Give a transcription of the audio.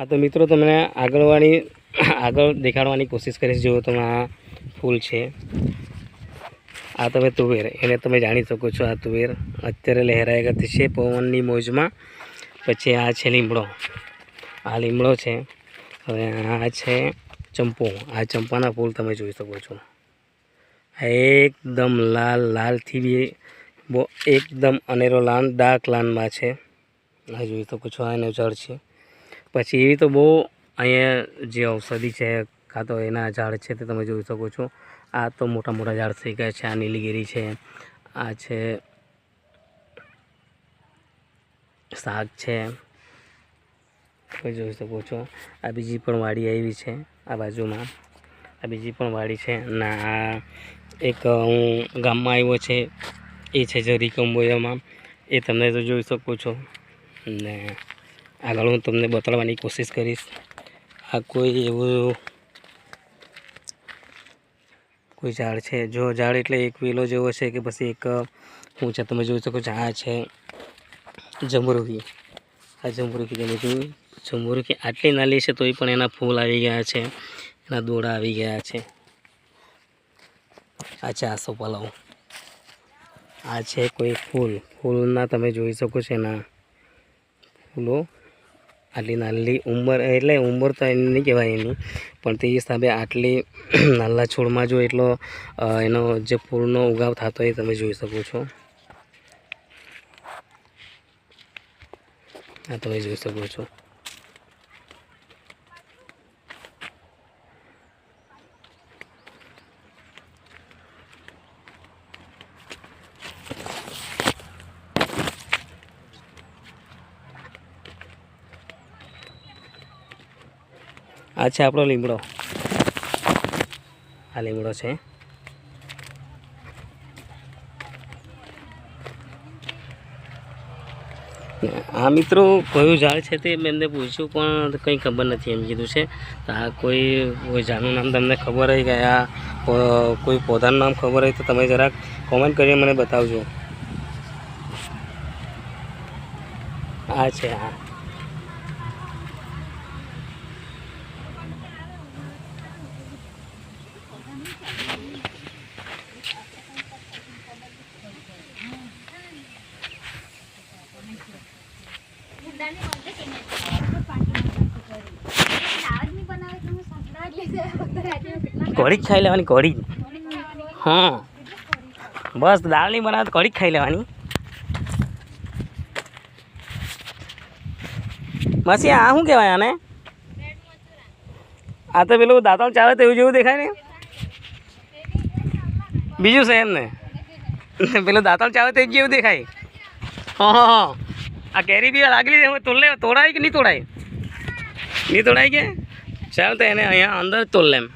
હા, તો મિત્રો, તમને આગળવાળી, આગળ દેખાડવાની કોશિશ કરીશ, જો તમે આ ફૂલ છે. આ તમે તુવેર, એને તમે જાણી શકો છો, આ તુવેર અત્યારે લહેરાઈ કરતી છે પવનની મોજમાં. પછી આ છે લીમડો. આ લીમડો છે. હવે આ છે ચંપો. આ ચંપાના ફૂલ તમે જોઈ શકો છો. એકદમ લાલ, લાલથી બી બહુ એકદમ અનેરો લાલ ડાર્ક લાલમાં છે. આ જોઈ શકો છો, આ એનો જળ છે. પછી એવી તો બહુ અહીંયા જે ઔષધિ છે, કાં તો એના ઝાડ છે તે તમે જોઈ શકો છો. આ તો મોટા મોટા ઝાડ થઈ ગયા છે, આ નીલીગીરી છે, આ છે શાક છે, તમે જોઈ શકો છો. આ બીજી પણ વાડી આવી છે આ બાજુમાં. આ બીજી પણ વાડી છે અને આ એક હું ગામમાં આવ્યો છે, એ છે જરી કંબોયામાં એ તમે તો જોઈ શકો છો. ને આગળ હું તમને બતાવવાની કોશિશ કરીશ. આ કોઈ એવું કોઈ ઝાડ છે? જો ઝાડ એટલે એક વેલો જેવો છે કે પછી એક ઊંચા તમે જોઈ શકો છો, આ છે જમરૂખી આ જમરૂખી તમે જોયું? જમરૂખી આટલી નાલી છે તોય પણ એના ફૂલ આવી ગયા છે. એના દોડા આવી ગયા છે. આ છે આસો પલાવ. આ છે કોઈ ફૂલ. ફૂલના તમે જોઈ શકો છો એના ફૂલો. આટલી નાની ઉંમર, એટલે ઉંમર તો એની નહીં કહેવાય એની. પણ તે હિસાબે આટલી નાના છોડમાં જો એટલો એનો જે ફૂલનો ઉગાવ થતો હોય તમે જોઈ શકો છો. આ તમે જોઈ શકો છો. આ છે આપણો લીમડો. આ લીમડો છે. આ મિત્રો કયું ઝાડ છે તે મેં પૂછ્યું, પણ કંઈ ખબર નથી એમ કીધું છે. તો આ કોઈ ઝાડનું નામ તમને ખબર હોય કે આ કોઈ પૌધાનું નામ ખબર હોય તો તમે જરાક કોમેન્ટ કરીને મને બતાવજો. આ છે આ. કઢી જ ખાઈ લેવાની કઢી જ હા બસ દાળ નહીં બનાવે તો કઢી જ ખાઈ લેવાની માસી આ શું કહેવાય આને આ તો પેલું દાંતણ ચાવે તો એવું જેવું દેખાય ને બીજું છે એમ ને પેલું દાંતણ ચાવે થઈ જેવું દેખાય. હા આ કેરી બી લાગેલી હવે તોડ તોડાય કે નહીં તોડાય? નહીં તોડાય કે? ચાલ તો એને અહીંયા અંદર તોડ લેમ.